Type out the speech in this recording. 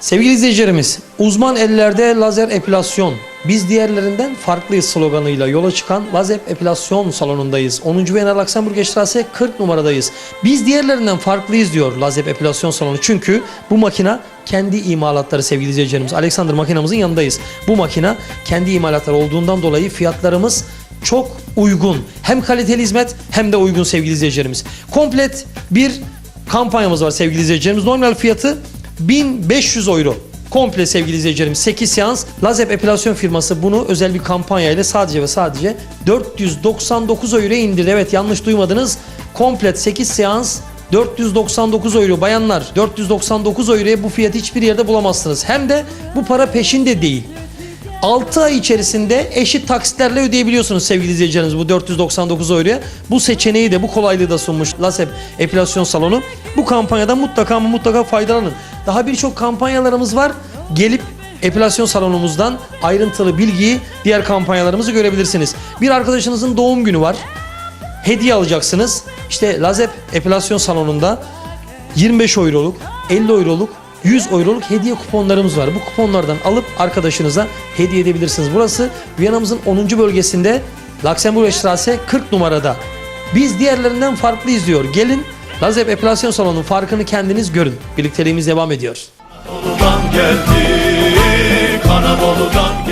Sevgili izleyicilerimiz, uzman ellerde lazer epilasyon. Biz diğerlerinden farklıyız sloganıyla yola çıkan Lazer Epilasyon salonundayız. 10. Vena Luxemburg Straße 40 numaradayız. Biz diğerlerinden farklıyız diyor Lazer Epilasyon salonu. Çünkü bu makina kendi imalatları sevgili izleyicilerimiz. Alexander makinamızın yanındayız. Bu makina kendi imalatları olduğundan dolayı fiyatlarımız çok uygun. Hem kaliteli hizmet hem de uygun sevgili izleyicilerimiz. Komplet bir kampanyamız var sevgili izleyicilerimiz. Normal fiyatı 1500 euro. Komple sevgili izleyicilerimiz 8 seans Lazep Epilasyon firması bunu özel bir kampanya ile sadece ve sadece 499 euroya indirdi. Evet yanlış duymadınız. Komplet 8 seans 499 euro bayanlar 499 euroya bu fiyatı hiçbir yerde bulamazsınız. Hem de bu para peşinde değil. 6 ay içerisinde eşit taksitlerle ödeyebiliyorsunuz sevgili izleyicilerimiz bu 499 euroya. Bu seçeneği de bu kolaylığı da sunmuş Lasep Epilasyon Salonu. Bu kampanyadan mutlaka ama mutlaka faydalanın. Daha birçok kampanyalarımız var. Gelip epilasyon salonumuzdan ayrıntılı bilgiyi diğer kampanyalarımızı görebilirsiniz. Bir arkadaşınızın doğum günü var. Hediye alacaksınız. İşte Lazep Epilasyon Salonu'nda 25 euroluk, 50 euroluk, 100 euroluk hediye kuponlarımız var. Bu kuponlardan alıp arkadaşınıza hediye edebilirsiniz. Burası Viyana'mızın 10. bölgesinde Luxemburg Straße 40 numarada. Biz diğerlerinden farklıyız diyor. Gelin Lazep Epilasyon Salonu'nun farkını kendiniz görün. Birlikteliğimiz devam ediyor. Anadolu'dan geldik, Anadolu'dan.